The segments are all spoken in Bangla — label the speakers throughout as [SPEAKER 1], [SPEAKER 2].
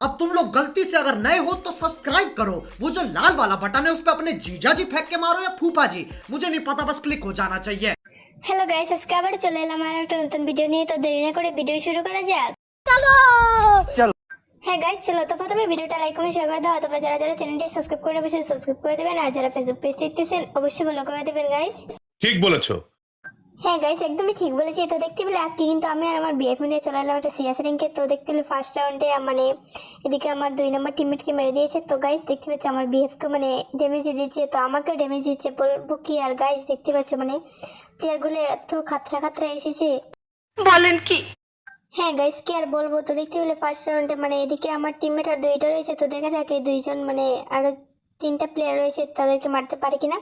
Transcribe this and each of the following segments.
[SPEAKER 1] अब तुम लोग गलती से अगर नए हो तो सब्सक्राइब करो वो जो लाल वाला बटन है उस पर अपने जीजा जी फेंक के मारो या फूफा जी मुझे नहीं पता बस क्लिक हो जाना चाहिए
[SPEAKER 2] হ্যালো গাইস আজকে আবার চলে এলাম আর একটা নতুন ভিডিও নিয়ে তো দেরি না করে ভিডিও শুরু করা যাক
[SPEAKER 1] চলো।
[SPEAKER 2] হ্যাঁ গাইস চলো তো প্রথমে ভিডিওটা লাইক করে শেয়ার করে দাও আর তোমরা যারা যারা চ্যানেলটি সাবস্ক্রাইব করে অবশ্যই সাবস্ক্রাইব করে দেবেন আর যারা ফেসবুক পেজ দেখতেছেন অবশ্যই ফলো করে দেবেন গাইস
[SPEAKER 3] ঠিক বলেছো
[SPEAKER 2] হ্যাঁ গাইস একদমই ঠিক বলেছি। তো দেখতে পেলে আজকে কিন্তু আমি আর আমার বিএফ নিয়ে চলে এলাম একটা সিএস র্যাঙ্কে তো দেখতে পেলে ফার্স্ট রাউন্ডে মানে এদিকে আমার দুই নম্বর টিমমেটকে মেরে দিয়েছে। তো গাইস দেখতে পাচ্ছ আমার বিএফকে মানে ড্যামেজ দিচ্ছে তো আমাকেও ড্যামেজ দিচ্ছে বলব কি আর গাইস দেখতে পাচ্ছ মানে প্লেয়ারগুলো এত খাতরা খাতরা এসেছে।
[SPEAKER 4] বলেন কি?
[SPEAKER 2] হ্যাঁ গাইস কি আর বলব? তো দেখতে পেলে ফার্স্ট রাউন্ডে মানে এদিকে আমার টিমমেট আর দুইটা রয়েছে। তো দেখা যাক এই দুইজন মানে আরও তিনটা প্লেয়ার রয়েছে তাদেরকে মারতে পারে কিনা?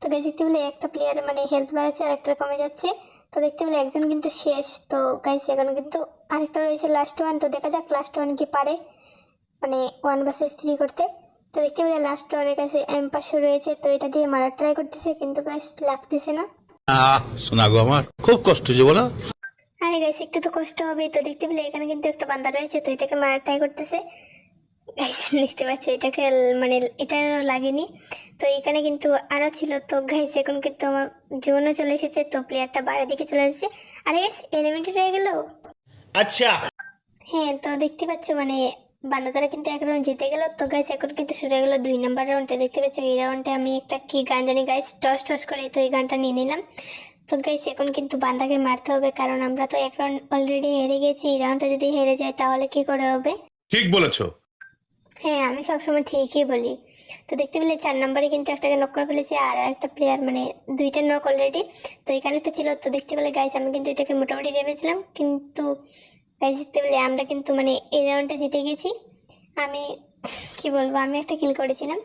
[SPEAKER 2] তো গাইস দেখতে পেলে একটা প্লেয়ার মানে হেলথ বাড়াচ্ছে আর একটা কমে যাচ্ছে। তো দেখতে পেলে একজন কিন্তু শেষ। তো গাইস এখন কিন্তু আরেকটা রয়েছে লাস্ট ওয়ান তো দেখা যাক লাস্ট ওয়ান কি পারে মানে ওয়ান ভার্সেস থ্রি করতে। তো দেখতে পেলে লাস্ট ওয়ানের কাছে এম পাশে রয়েছে। তো এটা দিয়ে মারার ট্রাই করতেছে কিন্তু গাইস লাগতেছে না।
[SPEAKER 3] আমার খুব কষ্ট বলো।
[SPEAKER 2] আরে গাইস একটু তো কষ্ট হবে তো দেখতে পেলে এখানে কিন্তু একটা বান্দা রয়েছে তো এটাকে মারার ট্রাই করতেছে। গাইস দেখতে পাচ্ছি? এটাকে মানে এটা লাগেনি। তো এখানে কিন্তু আরও ছিল। তো গাইস এখন কিন্তু আমার জীবনও চলে এসেছে। তো প্লেয়ারটা বাইরের দিকে চলে এসেছে। আরে গাইস এলিমেন্টে হয়ে গেল?
[SPEAKER 3] আচ্ছা।
[SPEAKER 2] হ্যাঁ তো দেখতে পাচ্ছ মানে বান্দাদারা কিন্তু এক রাউন্ড জিতে গেল। তো গাইস এখন কিন্তু শুরু হয়ে গেলো দুই নাম্বার রাউন্ডে দেখতে পাচ্ছ এই রাউন্ডে আমি একটা কি গান জানি গাইস টস টস করে তো এই গানটা নিয়ে নিলাম। তো গাইস এখন কিন্তু বান্দাকে মারতে হবে কারণ আমরা তো এক রাউন্ড অলরেডি হেরে গেছি। এই রাউন্ডটা যদি হেরে যায় তাহলে কি করে হবে?
[SPEAKER 3] ঠিক বলেছ।
[SPEAKER 2] হ্যাঁ আমি সবসময় ঠিকই বলি। তো দেখতে পেলে চার নম্বরে কিন্তু একটাকে নক করে ফেলেছি আর একটা প্লেয়ার মানে দুইটা নক অলরেডি তো এখানে একটা ছিল। তো দেখতে পেলে গাইস আমি কিন্তু এটাকে মোটামুটি ভেবেছিলাম। কিন্তু গাইস দেখতে পেলে আমরা কিন্তু মানে এই রাউন্ডটা জিতে গেছি। আমি, কি বলব, আমি একটা কিল করেছিলাম।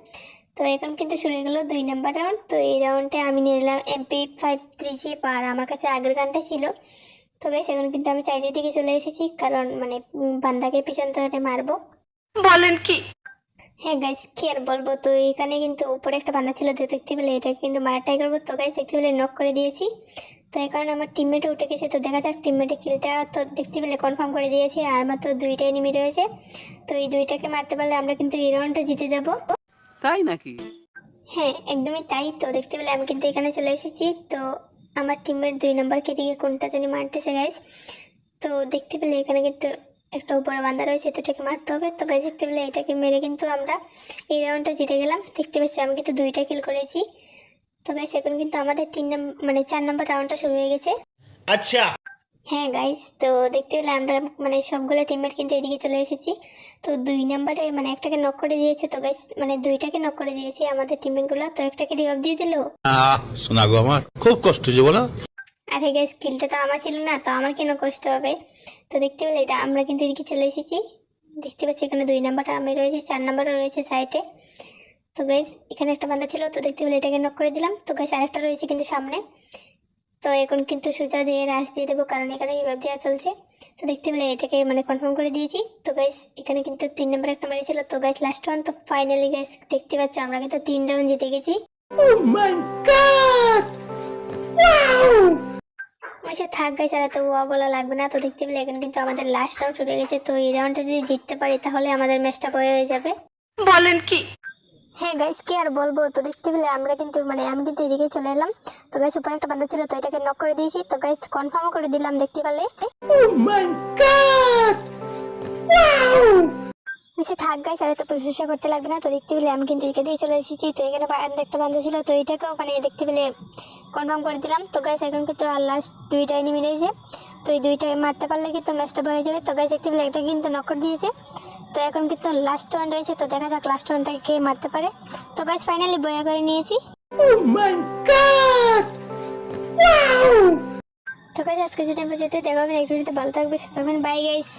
[SPEAKER 2] তো এখন কিন্তু শুরু গেলো দুই নাম্বার রাউন্ড তো এই রাউন্ডে আমি নিয়ে নিলাম এমপি ফাইভ থ্রি জিপ আর আমার কাছে আগের গানটা ছিল। তো গাইস এখন কিন্তু আমি চাইটের দিকে চলে এসেছি। কারণ মানে বান্দাকে পিছন ধরে মারবো।
[SPEAKER 4] বলেন কি?
[SPEAKER 2] হ্যাঁ গাইস কি আর বলব? তো এখানে কিন্তু উপরে একটা বান্ধা ছিল তো দেখতে পেলে এটা কিন্তু মারার ট্রাই করব। তো গাইস দেখতে পেলে নক করে দিয়েছি। তো এই কারণে আমার টিমমেটও উঠে গেছে। তো দেখা যাক টিমমেটে কিলটা তো দেখতে পেলে কনফার্ম করে দিয়েছে। আর মাত্র দুইটা এনিমি রয়েছে। তো এই দুইটাকে মারতে পারলে আমরা কিন্তু এই রাউন্ডটা জিতে যাব।
[SPEAKER 5] তাই নাকি?
[SPEAKER 2] হ্যাঁ একদমই তাই। তো দেখতে পেলে আমি কিন্তু এখানে চলে এসেছি। তো আমার টিমের দুই নম্বর নম্বরকে দিকে কোনটা জানি মারতেছে গাইস তো দেখতে পেলে এখানে কিন্তু একটা উপরে বান্ধা রয়েছে তো এটাকে মারতে হবে। তো গাইস দেখতে পেলে এটাকে মেরে কিন্তু আমরা এই রাউন্ডটা জিতে গেলাম। দেখতে পাচ্ছি আমি কিন্তু দুইটা কিল করেছি। তো গাইস এখন কিন্তু আমাদের তিন নম্বর মানে চার নম্বর রাউন্ডটা শুরু হয়ে গেছে।
[SPEAKER 3] আচ্ছা।
[SPEAKER 2] হ্যাঁ গাইস তো দেখতে পেলে আমরা মানে সবগুলো টিমমেট কিন্তু এদিকে চলে এসেছি। তো দুই নাম্বারে মানে একটাকে নক করে দিয়েছে। তো গাইস মানে দুইটাকে নক করে দিয়েছে আমাদের টিমমেটগুলো তো একটাকে রিভাব দিয়ে দিল।
[SPEAKER 3] আহ শোনা গো আমার খুব কষ্ট যে বলো।
[SPEAKER 2] আরে গাইস স্কিলটা তো আমার ছিল না, তো আমার কেন কষ্ট হবে? তো দেখতে পেলে এটা, আমরা কিন্তু এদিকে চলে এসেছি। দেখতে পাচ্ছি এখানে দুই নাম্বারটা আমি রয়েছে, চার নাম্বারও রয়েছে সাইডে তো গাইস এখানে একটা বান্ধা ছিল, তো দেখতে পেলে এটাকে নক করে দিলাম। তো গাইস আরেকটা রয়েছে কিন্তু সামনে। তো এখন কিন্তু সোজা যেয়ে রাশ দিয়ে দেবো, কারণ এখানে রিভাব দেওয়া চলছে। তো দেখতে পেলে এটাকে মানে কনফার্ম করে দিয়েছি। তো গাইস এখানে কিন্তু তিন নম্বর একটা মেরেছিল তো গাইস লাস্ট ওয়ান তো ফাইনালি গাইস দেখতে পাচ্ছ আমরা কিন্তু তিন রাউন্ড জিতে গেছি। আচ্ছা থাক গাইস আর তো ওয়া বলা লাগবে না তো দেখতে পেলে এখন কিন্তু আমাদের লাস্ট রাউন্ড চলে গেছে। তো এই রাউন্ডটা যদি জিততে পারি তাহলে আমাদের ম্যাচটা বয়ে হয়ে যাবে।
[SPEAKER 4] বলেন কি?
[SPEAKER 2] হ্যাঁ গাইস কি আর বলব? তো দেখতে পেলে আমরা কিন্তু মানে আমি কিন্তু এদিকে চলে এলাম। তো গাইস উপরে একটা বান্ধা ছিল তো এটাকে নক করে দিয়েছি। তো গাইস কনফার্ম করে দিলাম দেখতে পেলে। আচ্ছা থাক গাইস আর তো প্রশংসা করতে লাগবে না। তো দেখতে পেলে আমি কিন্তু এদিকে দিয়ে চলে এসেছি। তো এখানে বারান্দা একটা বান্ধা ছিল তো এটাকেও মানে দেখতে পেলে কনফার্ম করে দিলাম। তো গাইস এখন কিন্তু আর লাস্ট দুইটা এনিমি রয়েছে। তো এই দুইটা মারতে পারলে কিন্তু ম্যাচটা হয়ে যাবে। তো গাইস দেখতে পেলে এটা কিন্তু নকর দিয়েছে। তো এখন কিন্তু লাস্ট ওয়ান রয়েছে। তো দেখা যাক লাস্ট ওয়ানটাকে কে মারতে পারে। তো গাইস ফাইনালি বয়া করে নিয়েছি। তো গাইস আজকে যেটা পর্যন্ত দেখা হবে একটু যদি ভালো থাকবে সুস্থ থাকবেন। Bye guys